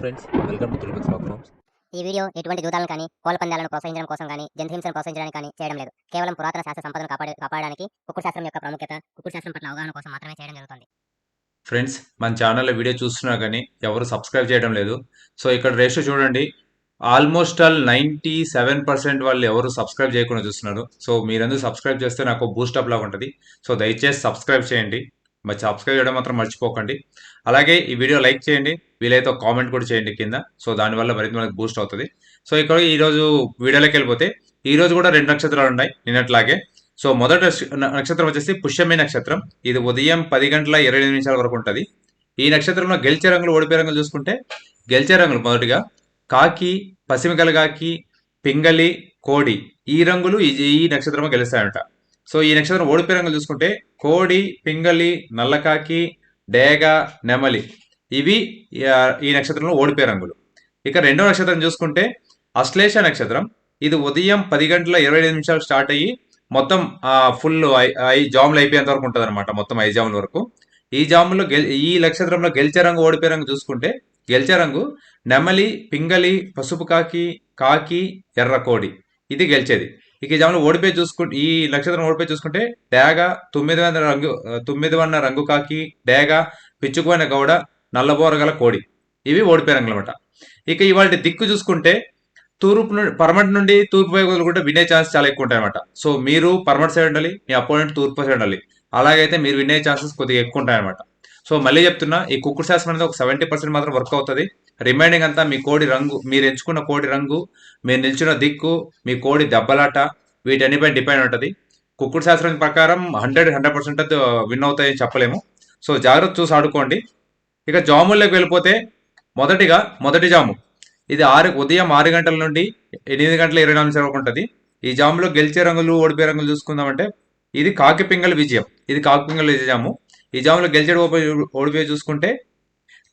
Friends welcome to triple slack farms ఈ video ఎటువంటి దూదాలను కానీ కోళ్ళ పందాలను ప్రోత్సహించడం కోసం కానీ జంతుహింసను ప్రోత్సహించడానికి కానీ చేయడం లేదు. కేవలం పురాతన శాస్త్ర సంపదను కాపాడే కాపాడడానికి కుక్కుడు శాస్త్రం యొక్క ప్రాముఖ్యత కుక్కుడు శాస్త్రం పట్ల అవగాహన కోసం మాత్రమే చేయడం జరుగుతుంది. ఫ్రెండ్స్ మన ఛానల్లో వీడియో చూస్తున్నా కానీ ఎవరు సబ్స్క్రైబ్ చేయడం లేదు. సో ఇక్కడ రేషియో చూడండి. Almost all ninety seven percent వాళ్ళు ఎవరు సబ్స్క్రైబ్ చేయకుండా చూస్తున్నారు. సో మీరందరూ సబ్స్క్రైబ్ చేస్తే నాకు బూస్టప్ లాగా ఉంటుంది. సో దయచేసి సబ్స్క్రైబ్ చేయండి. మరి సబ్స్క్రైబ్ చేయడం మాత్రం మర్చిపోకండి. అలాగే ఈ వీడియో లైక్ చేయండి. వీలైతే కామెంట్ కూడా చేయండి కింద. సో దానివల్ల మరింత మనకు బూస్ట్ అవుతుంది. సో ఇక్కడ ఈరోజు వీడియోలోకి వెళ్ళిపోతే ఈరోజు కూడా రెండు నక్షత్రాలు ఉన్నాయి నిన్నట్లాగే. సో మొదటి నక్షత్రం వచ్చేసి పుష్యమి నక్షత్రం. ఇది ఉదయం పది గంటల ఇరవై నిమిషాల వరకు ఉంటుంది. ఈ నక్షత్రంలో గెలిచే రంగులు ఓడిపోయే రంగులు చూసుకుంటే గెలిచే రంగులు మొదటిగా కాకి పసిమి కాకి పింగలి కోడి ఈ రంగులు ఈ ఈ నక్షత్రంలో గెలుస్తాయంట. సో ఈ నక్షత్రం ఓడిపోయే రంగులు చూసుకుంటే కోడి పింగలి నల్లకాకి డేగ నెమలి. ఇవి ఈ నక్షత్రంలో ఓడిపోయే రంగులు ఇక రెండో నక్షత్రం చూసుకుంటే అశ్లేష నక్షత్రం. ఇది ఉదయం పది గంటల ఇరవై ఐదు నిమిషాలు స్టార్ట్ అయ్యి మొత్తం ఫుల్ ఐ జాములు అయిపోయేంత వరకు ఉంటుంది అనమాట మొత్తం ఐదు జాముల వరకు. ఈ జాములో గెల్ ఈ నక్షత్రంలో గెలిచే రంగు ఓడిపోయే రంగు చూసుకుంటే గెలిచే రంగు నెమలి పింగలి పసుపు కాకి కాకి ఎర్ర కోడి. ఇది గెలిచేది. ఇక జాములు ఓడిపోయి చూసుకుంటే ఈ నక్షత్రం ఓడిపోయి చూసుకుంటే డేగ తొమ్మిది వందల రంగు తొమ్మిది వన్న రంగు కాకి డేగ పిచ్చుకుపోయిన గౌడ నల్లబోర గల కోడి. ఇవి ఓడిపోయే అనమాట ఇక ఇవాళ దిక్కు చూసుకుంటే తూర్పు నుండి పర్మనెంట్ నుండి తూర్పు వైపు కూడా వినే ఛాన్స్ చాలా ఎక్కువ ఉంటాయి అనమాట సో మీరు పర్మనెంట్ సైడ్ ఉండాలి మీ అపోనెంట్ తూర్పు సైడ్ ఉండాలి. అలాగైతే మీరు వినే ఛాన్సెస్ కొద్దిగా ఎక్కువ ఉంటాయి అనమాట సో మళ్ళీ చెప్తున్నా ఈ కుక్కుడు శాస్త్రం అనేది ఒక సెవెంటీ పర్సెంట్ మాత్రం వర్క్ అవుతుంది. రిమైనింగ్ అంతా మీ కోడి రంగు మీరు ఎంచుకున్న కోడి రంగు మీరు నిల్చున్న దిక్కు మీ కోడి దెబ్బలాట వీటన్నిపై డిపెండ్ ఉంటుంది. కుక్కుడు శాస్త్రం ప్రకారం హండ్రెడ్ హండ్రెడ్ పర్సెంట్ విన్ అవుతాయని చెప్పలేము. సో జాగ్రత్త చూసి ఆడుకోండి. ఇక జాముల్లోకి వెళ్ళిపోతే మొదటిగా మొదటి జాము. ఇది ఆరు ఉదయం ఆరు గంటల నుండి ఎనిమిది గంటల ఇరవై నాలుగు నిమిషాల వరకు ఉంటుంది. ఈ జాములో గెలిచే రంగులు ఓడిపోయే రంగులు చూసుకుందామంటే ఇది కాకి పింగళ విజయం. ఇది కాకి పింగళ విజయము ఈ జాములో గెలిచేడు ఓడిపోయి చూసుకుంటే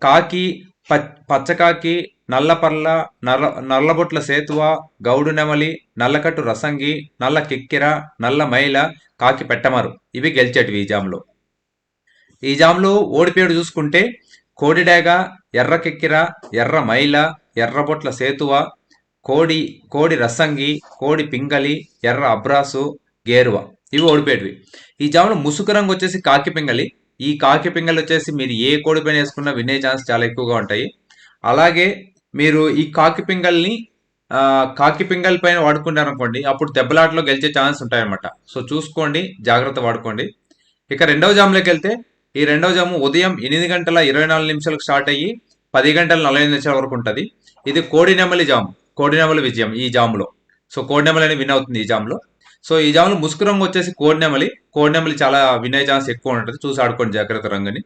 కాకి పచ్చకాకి నల్లపర్ల నల్ల నల్లబొట్ల సేతువ గౌడు నెమలి నల్లకట్టు రసంగి నల్ల కిక్కిర నల్ల మైల కాకి పెట్టమరు. ఇవి గెలిచేటివి ఈ జాములో. ఈ జాములో ఓడిపేడు చూసుకుంటే కోడిడేగ ఎర్ర కిక్కిర ఎర్ర మైల ఎర్రబొట్ల సేతువ కోడి కోడి రసంగి కోడి పింగలి ఎర్ర అబ్రాసు గేరువ. ఇవి ఓడిపేటివి. ఈ జాములో ముసుకు రంగు వచ్చేసి కాకి పింగలి ఈ కాకి పింగలి వచ్చేసి మీరు ఏ కోడి పైన వేసుకున్నా వినే ఛాన్స్ చాలా ఎక్కువగా ఉంటాయి. అలాగే మీరు ఈ కాకి పింగల్ని కాకి పింగల్ పైన వాడుకుంటారు అనుకోండి అప్పుడు దెబ్బలాటలో గెలిచే ఛాన్స్ ఉంటాయన్నమాట. సో చూసుకోండి జాగ్రత్త వాడుకోండి. ఇక రెండవ జాములోకి వెళ్తే ఈ రెండవ జాము ఉదయం ఎనిమిది గంటల ఇరవై నాలుగు నిమిషాలకు స్టార్ట్ అయ్యి పది గంటల నలభై నిమిషాల వరకు ఉంటుంది. ఇది కోడి నెమలి జాము కోడి నెమలి విజయం ఈ జాములో. సో కోడి నెమలి అని విన్ అవుతుంది ఈ జాములో. సో ఈ జాములు ముసుగు రంగు వచ్చేసి కోడినెమలి కోడినెమలి చాలా వినే ఛాన్స్ ఎక్కువ ఉంటుంది. చూసి ఆడుకోండి జాగ్రత్త రంగుని.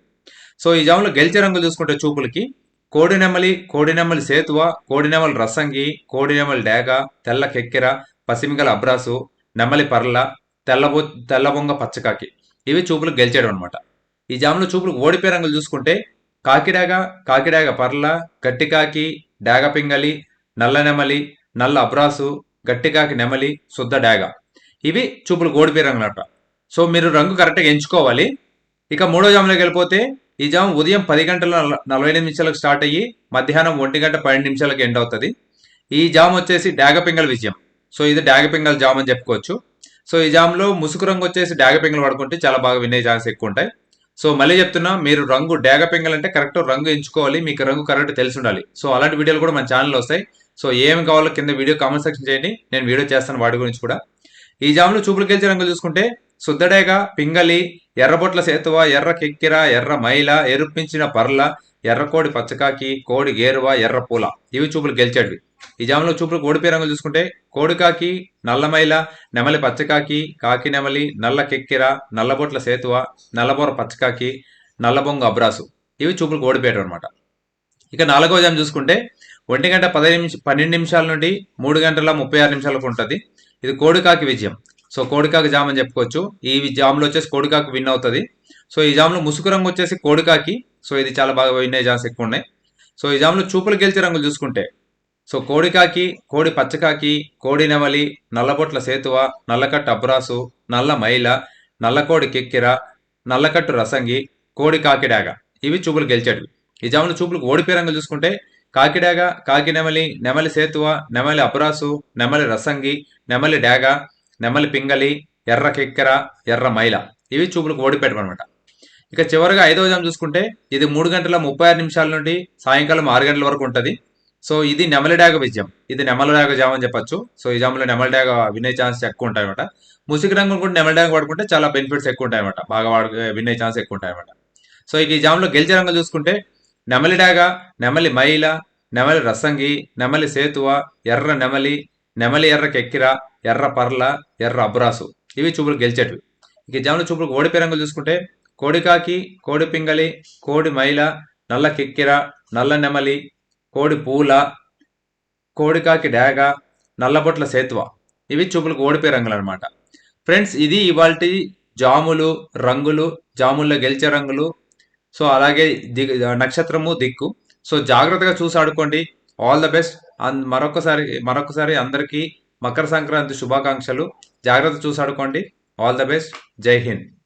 సో ఈ జాములు గెలిచే రంగులు చూసుకుంటే చూపులకి. కోడి నెమలి కోడి నెమలి సేతువ కోడి నెమలి రసంగి కోడి నెమలి డేగ తెల్ల కెక్కెర పసిమిగల అబ్రాసు నెమలి పర్ల తెల్లబొ తెల్లబొంగ పచ్చకాకి. ఇవి చూపులు గెలిచేయడం అనమాట ఈ జాములు చూపులు ఓడిపోయే రంగులు చూసుకుంటే కాకిడాగ కాకిడాగ పర్ల గట్టికాకి డాగ పింగలి నల్ల నెమలి నల్ల అబ్రాసు గట్టికాకి నెమలి శుద్ధ డాగ. ఇవి చూపులు ఓడిపోయే రంగులట. సో మీరు రంగు కరెక్ట్గా ఎంచుకోవాలి. ఇక మూడో జాములోకి వెళ్ళిపోతే ఈ జాము ఉదయం పది గంటల నల- నలభై ఎనిమిది నిమిషాలకు స్టార్ట్ అయ్యి మధ్యాహ్నం ఒంటి గంట పన్నెండు నిమిషాలకు ఎండ్ అవుతుంది. ఈ జామ్ వచ్చేసి డాగపింగల్ విజయం. సో ఇది డాగపింగల్ జామ్ అని చెప్పుకోవచ్చు. సో ఈ జామ్లో ముసుగు రంగు వచ్చేసి డాగపింగల్ పడుకుంటే చాలా బాగా వినే ఛాన్స్ ఎక్కువ ఉంటాయి సో మళ్ళీ చెప్తున్నా మీరు రంగు డాగపింగల్ అంటే కరెక్ట్ రంగు ఎంచుకోవాలి మీకు రంగు కరెక్ట్ తెలిసి ఉండాలి. సో అలాంటి వీడియోలు కూడా మన ఛానల్లో వస్తాయి. సో ఏమి కావాలో కింద వీడియో కామెంట్ సెక్షన్ చేయండి. నేను వీడియో చేస్తాను వాటి గురించి కూడా. ఈ జాములు చూపులు గెలిచే రంగులు చూసుకుంటే సుద్దడేగ పింగలి ఎర్రబొట్ల సేతువ ఎర్ర కిక్కిర ఎర్ర మైల ఎరుపించిన పర్ల ఎర్రకోడి పచ్చకాకి కోడి గేరువ ఎర్ర పూల. ఇవి చూపులు గెలిచేటివి. ఈ జాములో చూపులు కోడిపే రంగులు చూసుకుంటే కోడికాకి నల్లమైల నెమలి పచ్చకాకి కాకి నెమలి నల్ల కెక్కిర నల్లబొట్ల సేతువ నల్లబొర పచ్చకాకి నల్లబొంగ అబ్రాసు. ఇవి చూపులు ఓడిపోయాడు అనమాట ఇక నాలుగో జాము చూసుకుంటే ఒంటి గంట పదిహేను నిమిషం పన్నెండు నిమిషాల నుండి మూడు గంటల ముప్పై ఆరు నిమిషాలకు ఉంటుంది. ఇది కోడికాకి విజయం. సో కోడికాకి జామ్ అని చెప్పుకోవచ్చు. ఈ జామ్లో వచ్చేసి కోడికాకి విన్ అవుతుంది. సో ఈ జామ్లో ముసుగు రంగు వచ్చేసి కోడికాకి. సో ఇది చాలా బాగా విన్ అయ్యే ఛాన్స్ ఎక్కువ ఉన్నాయి. సో ఈ జామ్లో చూపులు గెలిచే రంగులు చూసుకుంటే సో కోడికాకి కోడి పచ్చకాకి కోడి నెమలి నల్లబొట్ల సేతువ నల్లకట్టు అబ్రాసు నల్ల మైల నల్లకోడి కిక్కిర నల్లకట్టు రసంగి కోడి కాకిడాగ ఇవి చూపులు గెలిచేటివి. ఈ జాములు చూపులకు ఓడిపోయే రంగులు చూసుకుంటే కాకిడాగ కాకి నెమలి నెమలి సేతువ నెమలి అపురాసు నెమలి రసంగి నెమలి డాగ నెమలి పింగలి ఎర్ర కిక్కెర ఎర్ర మైల. ఇవి చూపులకు ఓడిపెట్టడం అనమాట ఇక చివరిగా ఐదవ జాము చూసుకుంటే ఇది మూడు గంటల ముప్పై ఆరు నిమిషాల నుండి సాయంకాలం ఆరు గంటల వరకు ఉంటుంది. సో ఇది నెమలి డాగ విజయం. ఇది నెమలి డాగ జామ్ అని చెప్పొచ్చు. సో ఈ జాములో నెమలి డాగ వినే ఛాన్స్ ఎక్కువ ఉంటాయి అనమాట ముసుగు రంగు కూడా నెమలిడాగ వాడుకుంటే చాలా బెనిఫిట్స్ ఎక్కువ ఉంటాయి అనమాట బాగా వాడు వినే ఛాన్స్ ఎక్కువ ఉంటాయి అనమాట సో ఇక ఈ జాములో గెలిచే రంగులు చూసుకుంటే నెమలి డాగ నెమలి మైల నెమలి రసంగి నెమలి సేతువ ఎర్ర నెమలి నెమలి ఎర్ర కెక్కిర ఎర్ర పర్ల ఎర్ర అబ్రాసు ఇవి చూపులు గెలిచేటివి. ఇక జమల చూపులకు ఓడిపోయే రంగులు చూసుకుంటే కోడికాకి కోడి పింగళి కోడి మైల నల్ల కిక్కిర నల్ల నెమలి కోడి పూల కోడికాకి డాగ నల్లబొట్ల సేతువ. ఇవి చూపులకు ఓడిపోయే రంగులు అనమాట ఫ్రెండ్స్ ఇది ఇవాళ జాములు రంగులు జాముల్లో గెలిచే రంగులు సో అలాగే దిగ్ నక్షత్రము దిక్కు. సో జాగ్రత్తగా చూసి ఆడుకోండి. ఆల్ ద బెస్ట్ అండ్ మరొకసారి మరొకసారి అందరికీ మకర సంక్రాంతి శుభాకాంక్షలు. జాగ్రత్త చూసి ఆడుకోండి. ఆల్ ద బెస్ట్ జై హింద్.